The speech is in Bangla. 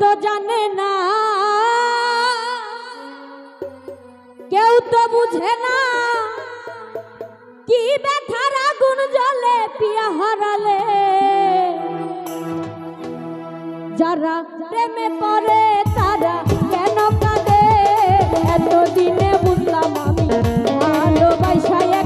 তো জানে না। কেউ তো বুঝে না কি ব্যথার আগুন জলে পিয়া হারালে। যারা প্রেমে পড়ে তারা কেন কাঁদে? এতদিনে বুঝলাম আমি ভালোবাসায়